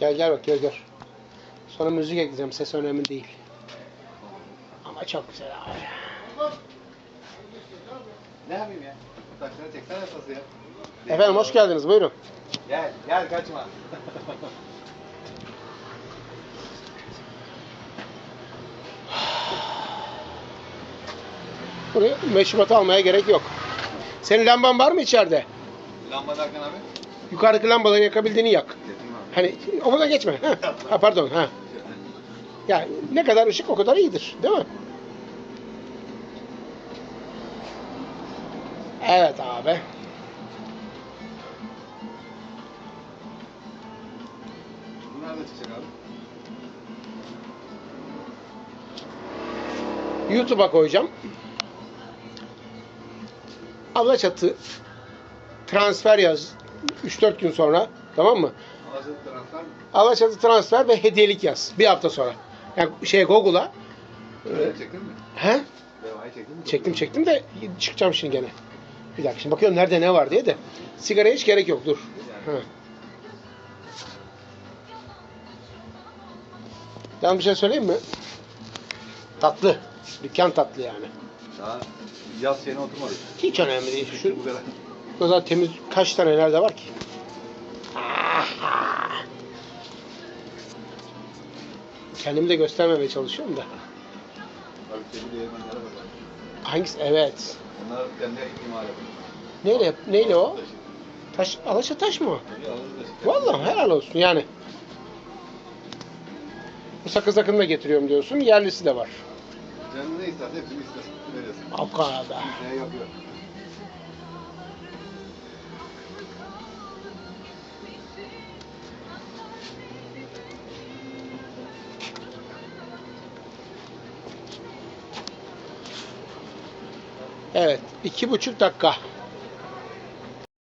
Gel gel bak gör gör. Sonra müzik ekleyeceğim. Ses önemli değil. Ama çok güzel abi. Ne yapayım ya? Taşları çeksene sası ya. Efendim hoş geldiniz. Buyurun. Gel, gel kaçma. Buraya meşrubatı almaya gerek yok. Senin lamban var mı içeride? Lamba derken abi? Yukarıdaki lambaları yakabildiğini yak. Hani ona geçme. Ha, ha pardon. Ha. Ya ne kadar ışık o kadar iyidir. Değil mi? Evet abi. Bu nerede çıkacak abi? YouTube'a koyacağım. Alaçatı transfer yaz 3-4 gün sonra. Tamam mı? Alacak transfer mi? Alaçatı transfer ve hediyelik yaz. Bir hafta sonra. Yani şey Google'a. Öyle çektin mi? He? Levayı çektin mi? Çektim çektim de çıkacağım şimdi gene. Bir dakika şimdi bakıyorum nerede ne var diye de. Sigaraya hiç gerek yok dur. Ha. Yalnız bir şey söyleyeyim mi? Tatlı. Dükkan tatlı yani. Daha yaz şeyine oturmadı. Hiç önemli değil. Şu Bu kadar. o kadar temiz kaç tane nerede var ki? Kendimi de göstermemeye çalışıyorum da. Abi seni değirmenlere bakar. Hangisi? Evet. Onlar kendi yapıyor. Neyle, neyle o? Taş, Alaça taş mı o? Tabii alırız da işte. Vallahi helal olsun yani. Bu sakız akını da getiriyorum diyorsun. Yerlisi de var. Canın ne isterse hepsini istersen yapıyor? Evet. iki buçuk dakika.